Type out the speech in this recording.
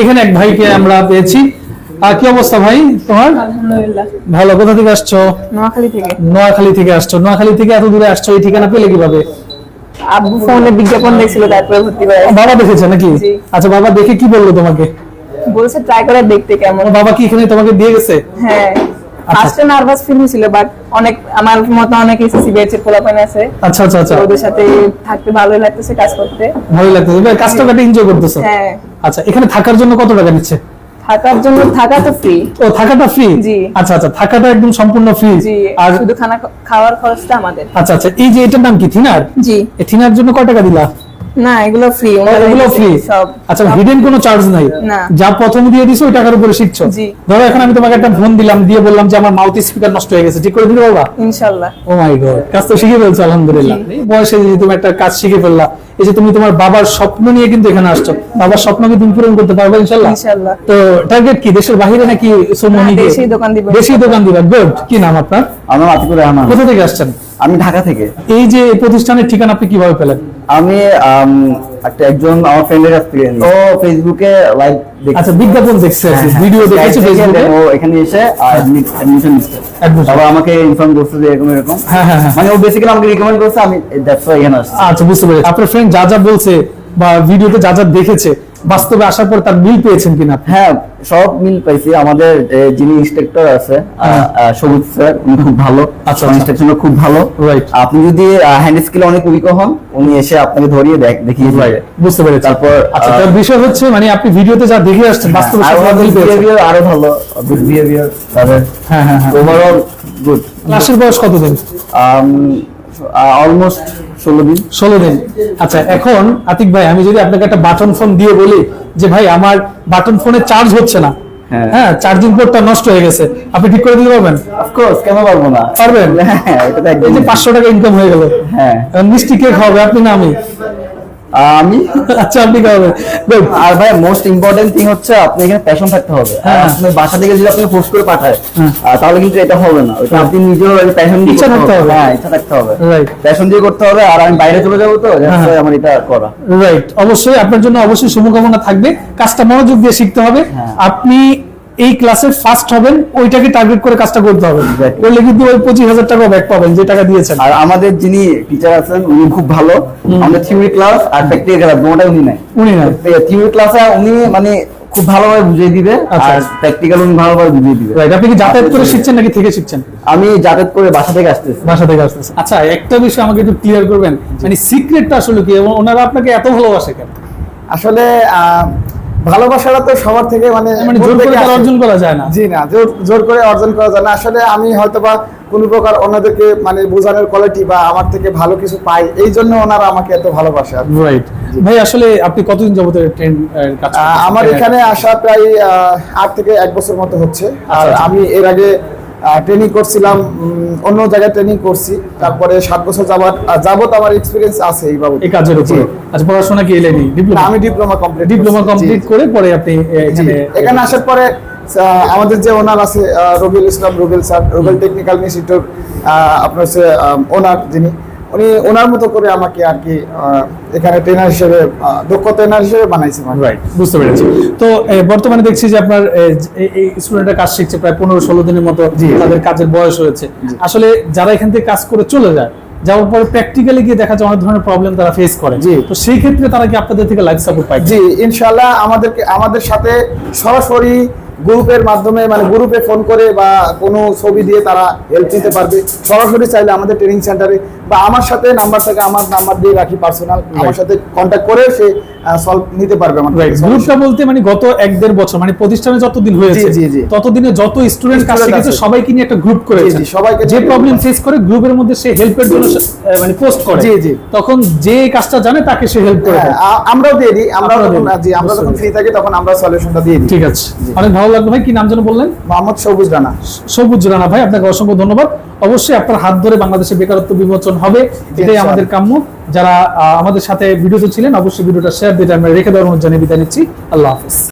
এখানে এক ভাইকে আমরা পেয়েছি। আর কি অবস্থা ভাই তোমার? ভালো কোথা থেকে আসছো? নোয়াখালী থেকে। নোয়াখালী থেকে আসছো। নোয়াখালী থেকে এত দূরে আসছো এই ঠিকানা পেলে কীভাবে? আব্বু ফোনে বিজ্ঞাপন দেখছিল তারপরে ভর্তি করে বাবা দেখেছে নাকি? আচ্ছা বাবা দেখে কি বলল তোমাকে? বলছে ট্রাই করে দেখতে কেমন? বাবা কি এখানে তোমাকে দিয়ে গেছে? হ্যাঁ। ফার্স্টে নার্ভাস ফিল ছিল বাট অনেক আমার মতো অনেক এসএসসি ব্যাচের পোলাপান আছে। আচ্ছা আচ্ছা আচ্ছা। ওদের সাথে থাকতে ভালোই লাগতেছে কাজ করতে। ভালো লাগতেছে। কাজটা কাটে এনজয় করতেছো। হ্যাঁ। আচ্ছা এখানে থাকার জন্য কত টাকা নিচ্ছে? থাকার জন্য থাকা তো ফ্রি ও থাকাটা ফ্রি জি। আচ্ছা আচ্ছা থাকাটা একদম সম্পূর্ণ ফ্রি জি আর শুধু খানা খাওয়ার খরচটা আমাদের। আচ্ছা আচ্ছা এই যে এটার নাম কি থিনার? জি। এই থিনার জন্য কত টাকা দিলা? না এগুলো ফ্রি এগুলো ফ্রি আচ্ছা হিডেন কোনো চার্জ নাই। যা প্রথমে দিয়ে দিছো ওই টাকার উপরে শিখছো। ধরো এখন আমি তোমাকে একটা ফোন দিলাম দিয়ে বললাম যে আমার মাউথ স্পিকার নষ্ট হয়ে গেছে ঠিক করে দিলে বাবা? ইনশাল্লাহ। ও মাই গড কাজ তো শিখে ফেলছো আলহামদুলিল্লাহ। বয়সে যে তুমি একটা কাজ শিখে ফেললা এই যে তুমি তোমার বাবার স্বপ্ন নিয়ে কিন্তু এখানে আসছো বাবার স্বপ্ন কি তুমি পূরণ করতে পারবে ইনশাল্লাহ? তো টার্গেট কি দেশের বাইরে নাকি সোমনি না, দোকান দিব। দোকান দিবা গুড কি নাম আপনার? আমার আতিকুর রহমান। কোথা থেকে আসছেন? আমি ঢাকা থেকে। এই যে প্রতিষ্ঠানের ঠিকানা আপনি কীভাবে পেলেন? আমি একটা একজন আমার ফ্রেন্ডের কাছ থেকে ও ফেসবুকে লাইভ আচ্ছা বিজ্ঞাপন দেখছে ভিডিও দেখেছে ফেসবুকে ও এখানে এসে অ্যাডমিশন নিচ্ছে। তারপর আমাকে ইনফর্ম করছে যে এরকম এরকম। হ্যাঁ, হ্যাঁ, হ্যাঁ। মানে ও বেসিক্যালি আমাকে রিকমেন্ড করছে আমি দ্যাটস ওয়াই এখানে আসছি। আচ্ছা বুঝতে পেরেছি। আপনার ফ্রেন্ড যা যা বলছে বা ভিডিওতে যা যা দেখেছে বাস্তবে আসার পর তার মিল পেয়েছেন কিনা? হ্যাঁ সব মিল পাইছি। আমাদের যিনি ইনস্ট্রাক্টর আছে হ্যাঁ। সবুজ স্যার উনি খুব ভালো। আচ্ছা, আচ্ছা। ইনস্ট্রাকশনও খুব ভালো। Right. আপনি যদি হ্যান্ড স্কিল অনেক উইক হন উনি এসে আপনাকে ধরিয়ে দেখ দেখিয়ে দিবে। বুঝতে পেরেছি। তারপর, আচ্ছা তার বিষয় হচ্ছে মানে আপনি ভিডিওতে যা দেখে আসছেন বাস্তবে আর মিল পেয়েছেন। বিহেভিয়ার আরও ভালো বিহেভিয়ার তাদের। হ্যাঁ হ্যাঁ হ্যাঁ। ওভারঅল গুড ক্লাসের বয়স কতদিন? অলমোস্ট ষোলো দিন। ষোলো দিন। আচ্ছা এখন আতিক ভাই আমি যদি আপনাকে একটা বাটন ফোন দিয়ে বলি যে ভাই আমার বাটন ফোনে চার্জ হচ্ছে না। হ্যাঁ। হ্যাঁ চার্জিং পোর্টটা নষ্ট হয়ে গেছে। আপনি ঠিক করে দিতে পারবেন? অফকোর্স কেন পারব না? পারবেন? হ্যাঁ এটা তো এই একদম যে পাঁচশো টাকা ইনকাম হয়ে গেল। হ্যাঁ। মিষ্টি কে খাওয়াবে আপনি না আমি আমি আচ্ছা আপনি খাওয়াবেন আর ভাই মোস্ট ইম্পর্টেন্ট থিং হচ্ছে আপনি এখানে প্যাশন থাকতে হবে হ্যাঁ। আপনি বাসা থেকে যদি আপনি পোস্ট করে পাঠায় হ্যাঁ। তাহলে কিন্তু এটা হবে না ওটা আপনি নিজেও প্যাশন ইচ্ছা থাকতে হবে। হ্যাঁ ইচ্ছা থাকতে হবে. প্যাশন দিয়ে করতে হবে আর আমি বাইরে চলে যাব তো হ্যাঁ। আমার এটা করা রাইট অবশ্যই আপনার জন্য অবশ্যই শুভকামনা থাকবে কাজটা মনোযোগ দিয়ে শিখতে হবে হ্যাঁ। আপনি এই ক্লাসে ফার্স্ট হবেন ওইটাকে টার্গেট করে কাজটা করতে হবে. করলে কিন্তু ওই পঁচিশ হাজার টাকা ব্যাক পাবেন যে টাকা দিয়েছেন। আর আমাদের যিনি টিচার আছেন উনি খুব ভালো। আমাদের থিওরি ক্লাস আর প্র্যাকটিক্যাল ক্লাস দুটোটাই উনি নেয়। উনি না থিওরি ক্লাসে উনি মানে খুব ভালোভাবে বুঝিয়ে দিবে আচ্ছা। আর প্র্যাকটিক্যাল উনি ভালোভাবে বুঝিয়ে দিবে। রাইট আপনি কি যাতায়াত করে শিখছেন নাকি থেকে শিখছেন? আমি যাতায়াত করে বাসা থেকে আসতেছি। বাসা থেকে আসতেছে। আচ্ছা একটা বিষয় আমাকে একটু ক্লিয়ার করবেন। মানে সিক্রেটটা আসলে কি? এবং ওনারা আপনাকে এত ভালোবাসে কেন? আসলে ভালোবাসাটা তো সবার থেকে মানে মানে জোর করে। অর্জন করা যায় না জি না জোর জোর করে অর্জন করা যায় না আসলে আমি হয়তো বা কোনো প্রকার ওনাদেরকে মানে বোঝানোর কোয়ালিটি বা আমার থেকে ভালো কিছু পাই এই জন্য ওনারা আমাকে এত ভালোবাসে রাইট ভাই আসলে আপনি কতদিন যাবত ট্রেন? আমার এখানে আসা প্রায় আট থেকে এক বছর মতো হচ্ছে আর আচ্ছা। আমি এর আগে ট্রেনিং করছিলাম অন্য জায়গায় ট্রেনিং করছি। তারপরে সাত বছর যাবার যাবত আমার এক্সপিরিয়েন্স আছে এই বাবু এই কাজের। উপরে। আচ্ছা পড়াশোনা কি এলেনি ডিপ্লোমা আমি ডিপ্লোমা কমপ্লিট ডিপ্লোমা কমপ্লিট করে পরে আপনি এখানে এখানে আসার পরে আমাদের যে ওনার আছে Rabiul Islam Rubel sir Rubel technical institute আপনার হচ্ছে ওনার যিনি উনি ওনার মতো করে আমাকে আর কি এখানে ট্রেনার হিসেবে দক্ষ ট্রেনার হিসেবে বানাইছে মানে। রাইট বুঝতে পেরেছি তো বর্তমানে দেখছি যে আপনার এই- স্টুডেন্টরা কাজ শিখছে প্রায় পনেরো ষোলো দিনের মতো জি। তাদের কাজের বয়স হয়েছে আসলে যারা এখান থেকে কাজ করে চলে যায় যাওয়ার পরে প্র্যাকটিক্যালি গিয়ে দেখা যায় অনেক ধরনের প্রবলেম তারা ফেস করে জি। তো সেই ক্ষেত্রে তারা কি আপনাদের থেকে লাইফ সাপোর্ট পায় জি ইনশাল্লাহ আমাদেরকে আমাদের সাথে সরাসরি গ্রুপের মাধ্যমে মানে গ্রুপে ফোন করে বা কোনো ছবি দিয়ে তারা হেল্প নিতে পারবে সরাসরি চাইলে আমাদের ট্রেনিং সেন্টারে বা আমার সাথে নাম্বার থেকে আমার নাম্বার দিয়ে রাখি পার্সোনাল আমার সাথে কন্ট্যাক্ট করে সে সলভ নিতে পারবে আমার গ্রুপটা বলতে মানে গত এক দেড় বছর মানে প্রতিষ্ঠানে যতদিন হয়েছে। ততদিনে যত স্টুডেন্ট কাজ শিখেছে সবাইকে নিয়ে একটা গ্রুপ করেছে জি, সবাইকে যে প্রবলেম ফেস করে গ্রুপের মধ্যে সে হেল্পের জন্য মানে পোস্ট করে। জি, জি। তখন যে কাজটা জানে তাকে সে হেল্প করে হ্যাঁ, আমরাও দিয়ে দিই আমরা যখন জি আমরা যখন ফ্রি থাকি তখন আমরা সলিউশনটা দিয়ে দিই। ঠিক আছে। অনেক ভালো লাগল ভাই কি নাম যেন বললেন? মোহাম্মদ সবুজ রানা। সবুজ রানা ভাই আপনাকে অসংখ্য ধন্যবাদ। অবশ্যই আপনার হাত ধরে বাংলাদেশের বেকারত্ব বিমোচন হবে এটাই আমাদের কাম্য। যারা আমাদের সাথে ভিডিওতে ছিলেন অবশ্যই ভিডিওটা শেয়ার দিতে আমরা রেখে দেওয়ার অনুরোধ জানিয়ে বিদায় নিচ্ছি। আল্লাহ হাফিজ।